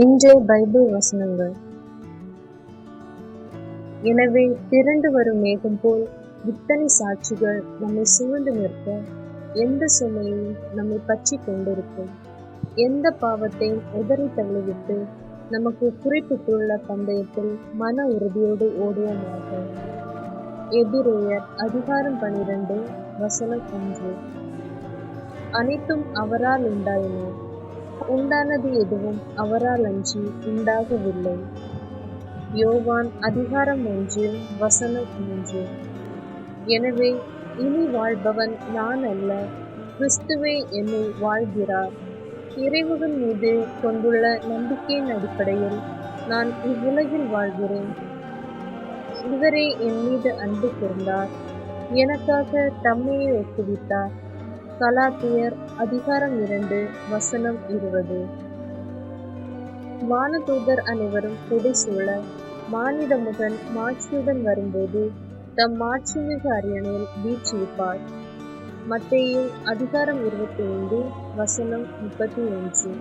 இன்றைய பைபிள் வசனங்கள். எனவே திரண்டு வரும் மேகம் போல் இத்தனை சாட்சிகள் நம்மை சூழ்ந்து நிற்க எந்த சுமையும் நம்மை பற்றி கொண்டிருக்கும். எந்த பாவத்தையும் உதறி தள்ளிவிட்டு நமக்கு குறிப்பிட்டுள்ள பந்தயத்தில் மன உறுதியோடு ஓடுவோமாக எபிரேயர் அதிகாரம் பனிரெண்டு வசனம் ஒன்று. அனைத்தும் அவரால் உண்டாயின. உண்டானது எதுவும் அவரால் அன்றி உண்டாகவில்லை. யோவான் அதிகாரம் ஒன்று வசனம் மூன்று. எனவே இனி வாழ்பவன் நான் அல்ல கிறிஸ்துவே என்னை வாழ்கிறார். இறைவன் மீது கொண்டுள்ள நம்பிக்கையின் அடிப்படையில் நான் இவ்வுலகில் வாழ்கிறேன். இவரே என் மீது அன்பு கூர்ந்தார். எனக்காக தம்மையை ஒப்புவித்தார். கலாத்தியர் அதிகாரம் இரண்டு வசனம் இருபது. வானதூதர் அனைவரும் கொடிசூழ மானிட மகன் மாட்சியுடன் வரும்போது தம் மாட்சிமிகு அரியணையில் வீழ்ச்சியிருப்பார் மத்தேயு அதிகாரம் இருபத்தி ஐந்து வசனம் முப்பத்தி ஒன்று